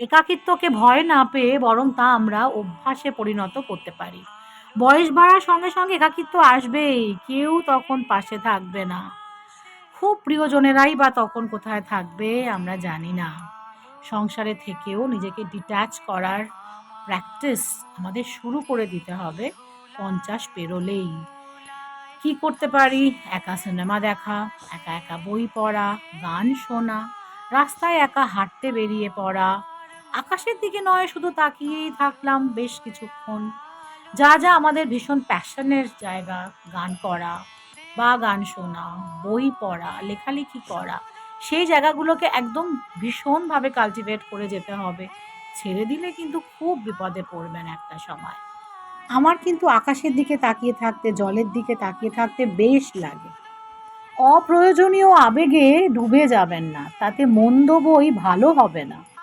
একাকিত্বকে ভয় না পেয়ে বরং তা আমরা অভ্যাসে পরিণত করতে পারি। বয়স বাড়ার সঙ্গে সঙ্গে একাকিত্ব আসবেই, কেউ তখন পাশে থাকবে না। খুব প্রিয়জনেরাই বা তখন কোথায় থাকবে আমরা জানি না। সংসারে থেকেও নিজেকে ডিট্যাচ করার প্র্যাকটিস আমাদের শুরু করে দিতে হবে, পঞ্চাশ পেরোলেই। কি করতে পারি? একা সিনেমা দেখা, একা একা বই পড়া, গান শোনা, রাস্তায় একা হাঁটতে বেরিয়ে পড়া আকাশের দিকে নয়, শুধু তাকিয়েই থাকলাম বেশ কিছুক্ষণ। যা যা আমাদের ভীষণ প্যাশনের জায়গা, গান করা বা গান শোনা, বই পড়া, লেখালেখি করা, সেই জায়গাগুলোকে একদম ভীষণভাবে কালটিভেট করে যেতে হবে। ছেড়ে দিলে কিন্তু খুব বিপদে পড়বেন একটা সময়। আমার কিন্তু আকাশের দিকে তাকিয়ে থাকতে, জলের দিকে তাকিয়ে থাকতে বেশ লাগে। অপ্রয়োজনীয় আবেগে ডুবে যাবেন না, তাতে মন্দ বই ভালো হবে না।